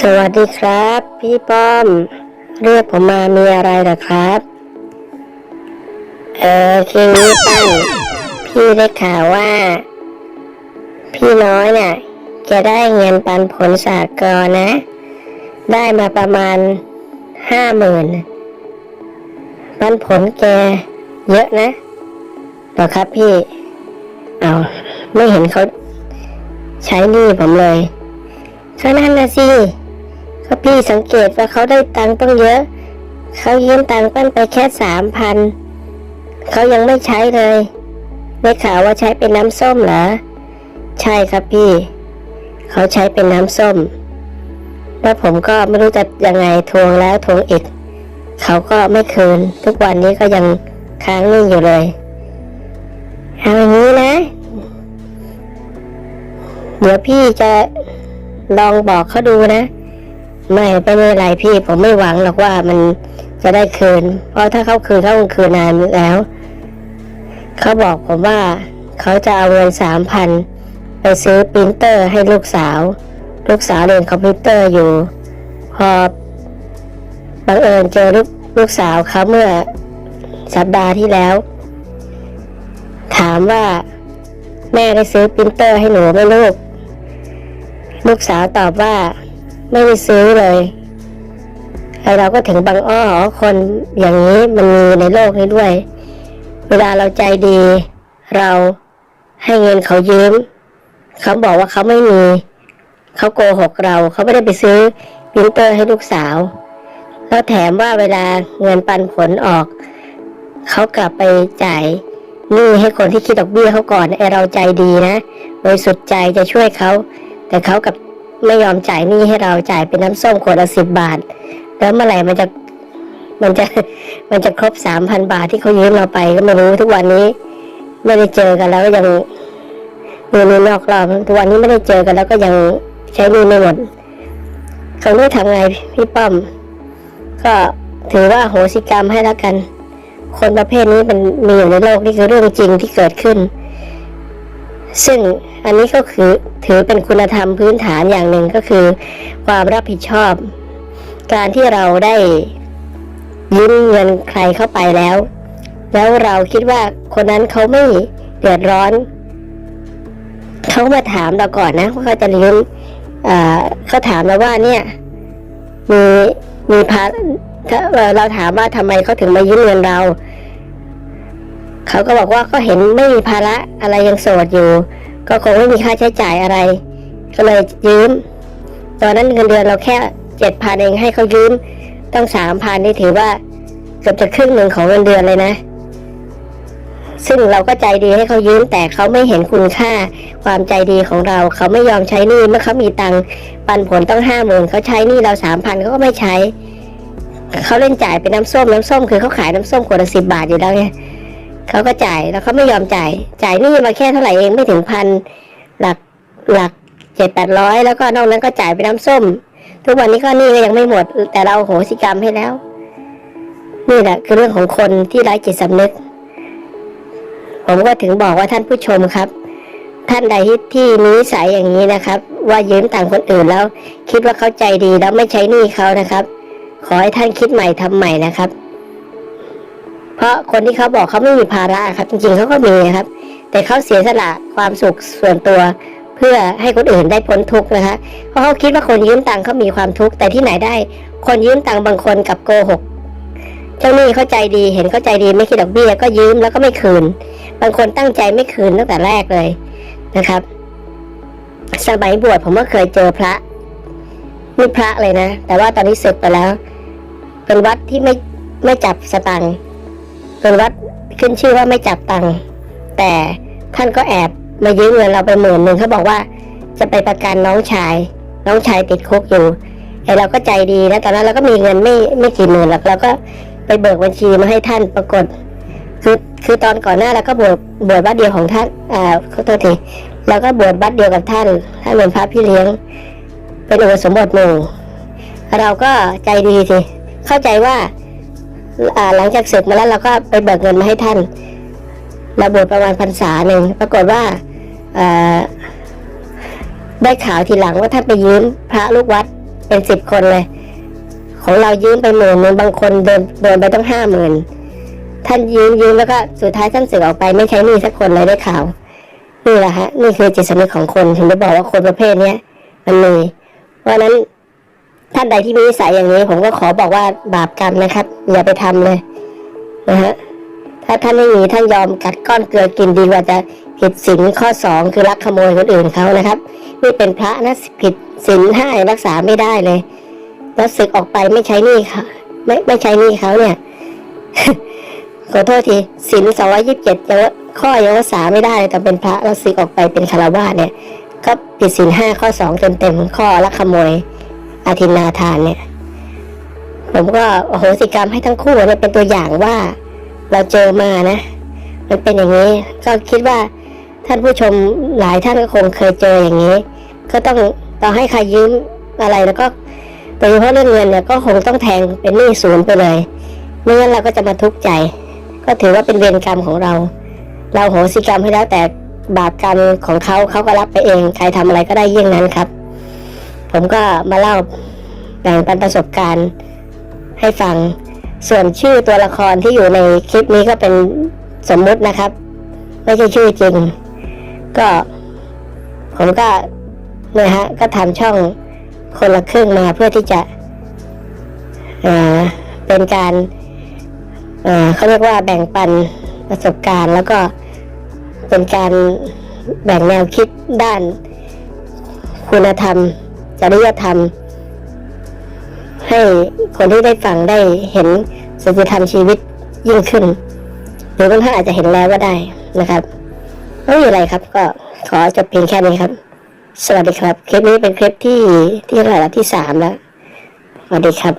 สวัสดีครับ พี่ป้อม เรียกผมมามีอะไรเหรอครับ เออคืองี้ตั้งพี่ได้ข่าวว่า พี่น้อยเนี่ยจะได้เงินปันผลสากลนะ ได้มาประมาณห้าหมื่นปันผลแกเยอะนะหรอครับพี่ เอาไม่เห็นเขาใช้หนี้ผมเลยก็นั่นนะสิ ก็พี่สังเกตว่าเขาได้ตังค์ต้องเยอะ เขายืมตังค์ปั้นไปแค่สามพันเขายังไม่ใช้เลยได้ข่าวว่าใช้เป็นน้ำส้มเหรอ ใช่ครับพี่ เขาใช้เป็นน้ำส้ม แล้วผมก็ไม่รู้จะยังไงทวงแล้วทวงอีก เขาก็ไม่คืน ทุกวันนี้ก็ยังค้างหนี้อยู่เลยเอาอย่างนี้นะ เดี๋ยวพี่จะลองบอกเขาดูนะ ไม่ไม่เป็นไรพี่ผมไม่หวังหรอกว่ามันจะได้คืน เพราะถ้าเขาคืนเขาคงคืนนานแล้ว เขาบอกผมว่าเขาจะเอาเงินสามพันไปซื้อปรินเตอร์ให้ลูกสาว ลูกสาวเรียนคอมพิวเตอร์อยู่ พอบังเอิญเจอลูกลูกสาวเขาเมื่อสัปดาห์ที่แล้ว ถามว่าแม่ได้ซื้อปรินเตอร์ให้หนูไหมลูก ลูกสาวตอบว่า ไม่ได้ซื้อเลยไอเราก็ถึงบางอ้อคนอย่างนี้มันมีในโลกนี้ด้วย เวลาเราใจดี เราให้เงินเขายืมเขาบอกว่าเขาไม่มี เขาโกหกเราเขาไม่ได้ไปซื้อปรินเตอร์ให้ลูกสาว แล้วแถมว่าเวลาเงินปันผลออก เขากลับไปจ่ายหนี้ให้คนที่คิดดอกเบี้ยเขาก่อนไอเราใจดีนะโดยสุดใจจะช่วยเขา แต่เขากับ ไม่ยอมจ่ายหนี้ให้เราจ่ายเป็นน้ำส้มขวดละสิบบาท แล้วเมื่อไหร่มันจะมันจะมันจะครบสามพันบาทที่เขายืมเราไปก็ไม่รู้ทุกวันนี้ ไม่ได้เจอกันแล้วก็ยังมีนี่นอกรอบทุกวันนี้ไม่ได้เจอกันแล้วก็ยังใช้หนี้ไม่หมดเขาไม่ทำไงพี่ป้อม ก็ถือว่าโหสิกรรมให้แล้วกัน คนประเภทนี้มันมีอยู่ในโลกนี่คือเรื่องจริงที่เกิดขึ้น ซึ่งอันนี้ก็คือถือเป็นคุณธรรมพื้นฐานอย่างหนึ่งก็คือ ความรับผิดชอบ การที่เราได้ยืมเงินใครเข้าไปแล้ว แล้วเราคิดว่าคนนั้นเขาไม่เดือดร้อนเขามาถามเราก่อนนะว่าเขาจะยืมเขาถามเราว่าเนี่ย มีมีพาเราถามว่าทำไมเขาถึงมายืมเงินเรา เขาก็บอกว่าก็เห็นไม่มีภาระอะไรยังโสดอยู่ ก็คงไม่มีค่าใช้จ่ายอะไร ก็เลยยืม ตอนนั้นเงินเดือนเราแค่เจ็ดพันเองให้เขายืมต้องสามพันนี่ถือว่าเกือบจะครึ่งหนึ่งของเงินเดือนเลยนะ ซึ่งเราก็ใจดีให้เขายืมแต่เขาไม่เห็นคุณค่าความใจดีของเรา เขาไม่ยอมใช้หนี้เมื่อเขามีตังค์ปันผลต้องห้าหมื่นเขาใช้หนี้เราสามพันเขาก็ไม่ใช้เขาเล่นจ่ายเป็นน้ำส้มน้ำส้มคือเขาขายน้ำส้มขวดละสิบบาทอยู่แล้วไง เขาก็จ่ายแล้วเขาไม่ยอมจ่าย จ่ายนี้มาแค่เท่าไหร่เองไม่ถึงพันหลักหลักเจ็ดแปดร้อยแล้วก็นอกนั้นก็จ่ายเป็นน้ำส้ม ทุกวันนี้ก็นี้ก็ยังไม่หมด แต่เราโหสิกรรมให้แล้ว นี่แหละคือเรื่องของคนที่ไร้จิตสำนึก ผมก็ถึงบอกว่าท่านผู้ชมครับ ท่านใดที่มีนิสัยอย่างนี้นะครับ ว่ายืมต่างคนอื่นแล้ว คิดว่าเขาใจดีแล้วไม่ใช้หนี้เขานะครับ ขอให้ท่านคิดใหม่ทำใหม่นะครับ เพราะคนที่เขาบอกเขาไม่มีภาระครับ จริงๆเขาก็มีนะครับ แต่เขาเสียสละความสุขส่วนตัว เพื่อให้คนอื่นได้พ้นทุกข์นะคะเพราะเขาคิดว่าคนยืมตังค์เขามีความทุกข์แต่ที่ไหนได้ คนยืมตังค์บางคนกับโกหกเจ้าหนี้เข้าใจดีเห็นเข้าใจดีไม่คิดดอกเบี้ยก็ยืมแล้วก็ไม่คืน บางคนตั้งใจไม่คืนตั้งแต่แรกเลยนะครับ สมัยบวชผมก็เคยเจอพระนี่พระเลยนะ แต่ว่าตอนนี้ศึกไปแล้ว เป็นวัดที่ไม่ไม่จับสตังค์ เป็นวัดขึ้นชื่อว่าไม่จับตังค์แต่ท่านก็แอบมายืมเงินเราไปหมื่นหนึ่งเขาบอกว่าจะไปประกันน้องชาย น้องชายติดคุกอยู่ไอเราก็ใจดีนะตอนนั้นเราก็มีเงินไม่ไม่กี่หมื่นหรอกเราก็ไปเบิกบัญชีมาให้ท่านปรากฏ คือคือตอนก่อนหน้าเราก็บวชบวชวัดเดียวของท่านอ่าขอโทษทีเราก็บวชวัดเดียวกับท่านท่านเป็นพระพี่เลี้ยง เป็นอุปสมบทหมู่เราก็ใจดีสิเข้าใจว่า หลังจากศึกมาแล้วเราก็ไปเบิกเงินมาให้ท่าน เราบวชประมาณพรรษาหนึ่งปรากฏว่าได้ข่าวทีหลังว่าท่านไปยืมพระลูกวัดเป็นสิบคนเลย ของเรายืมไปหมื่นหนึงบางคนเดินเดินไปต้องห้าหมื่นท่านยืมยืมแล้วก็สุดท้ายท่านสึกออกไปไม่ใช้หนี้สักคนเลยได้ข่าวนี่แหละฮะนี่คือจิตสำนึกของคนถึงได้บอกว่าคนประเภทเนี้ยมันมีเพราะนั้น ท่านใดที่มีนิสัยอย่างนี้ ผมก็ขอบอกว่าบาปกรรมนะครับ อย่าไปทำเลยนะฮะถ้าท่านไม่มีท่านยอมกัดก้อนเกลือกินดีกว่าจะผิดศีลข้อสองคือรักขโมยคนอื่นเขานะครับนี่เป็นพระนะผิดศีลห้ารักษาไม่ได้เลย แล้วศึกออกไปไม่ใช้นี้ค่ะไม่ไม่ใช้นี้เขาเนี่ยขอโทษทีศีลสองร้อยยิบเจ็ดยังข้อยังรักษาไม่ได้เลยแต่เป็นพระแล้วศึกออกไปเป็นคารวาเนี่ย ก็ผิดศีลห้าข้อสองเต็มเต็มข้อลักขโมย อาทินนาทานเนี่ย ผมก็โอโหสิกรรมให้ทั้งคู่เนี่ยเป็นตัวอย่างว่าเราเจอมานะ มันเป็นอย่างนี้ ก็คิดว่าท่านผู้ชมหลายท่านก็คงเคยเจออย่างนี้ ก็ต้องต่อให้ใครยืมอะไรแล้วก็โดยเฉพาะเรื่องเงินเนี่ยก็คงต้องแทงเป็นหนี้ศูนย์ไปเลยไม่งั้นเราก็จะมาทุกข์ใจ ก็ถือว่าเป็นเวรกรรมของเรา เราโหสิกรรมให้แล้วแต่บาปกรรมของเขาเขาก็รับไปเอง ใครทำอะไรก็ได้เยี่ยงนั้นครับ ผมก็มาเล่าแบ่งปันประสบการณ์ให้ฟัง ส่วนชื่อตัวละครที่อยู่ในคลิปนี้ก็เป็นสมมุตินะครับ ไม่ใช่ชื่อจริง ก็ ผมก็เนี่ยฮะ ก็ทำช่องคนละครึ่งมาเพื่อที่จะเออเป็นการเออเขาเรียกว่าแบ่งปันประสบการณ์แล้วก็เป็นการแบ่งแนวคิดด้านคุณธรรม จริยธรรม ให้คนที่ได้ฟังได้เห็นสัจธรรมชีวิตยิ่งขึ้น หรือบางท่านอาจจะเห็นแล้วก็ได้นะครับไม่มีอะไรครับ ก็ขอจบเพียงแค่นี้ครับ สวัสดีครับ คลิปนี้เป็นคลิปที่ที่เท่าไหร่ละที่สามแล้วสวัสดีครับ